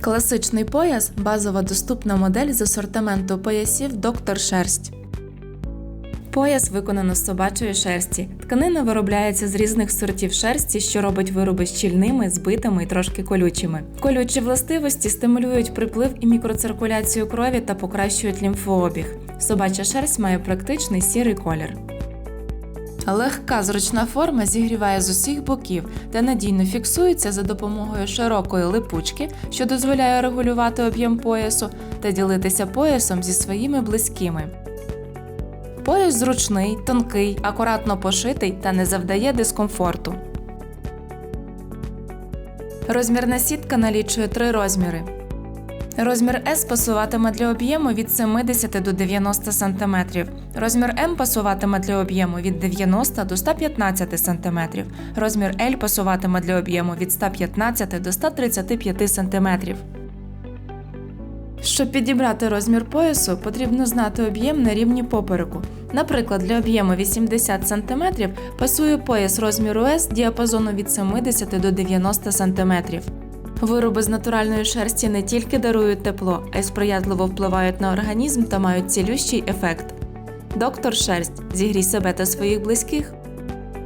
Класичний пояс базова доступна модель з асортименту поясів Доктор Шерсть. Пояс виконано з собачої шерсті. Тканина виробляється з різних сортів шерсті, що робить вироби щільними, збитими і трошки колючими. Колючі властивості стимулюють приплив і мікроциркуляцію крові та покращують лімфообіг. Собача шерсть має практичний сірий колір. Легка зручна форма зігріває з усіх боків та надійно фіксується за допомогою широкої липучки, що дозволяє регулювати об'єм поясу та ділитися поясом зі своїми близькими. Пояс зручний, тонкий, акуратно пошитий та не завдає дискомфорту. Розмірна сітка налічує три розміри. Розмір S пасуватиме для об'єму від 70 до 90 см. Розмір М пасуватиме для об'єму від 90 до 115 см. Розмір L пасуватиме для об'єму від 115 до 135 см. Щоб підібрати розмір поясу, потрібно знати об'єм на рівні попереку. Наприклад, для об'єму 80 см пасує пояс розміру S діапазону від 70 до 90 см. Вироби з натуральної шерсті не тільки дарують тепло, а й сприятливо впливають на організм та мають цілющий ефект. Доктор Шерсть. Зігрій себе та своїх близьких.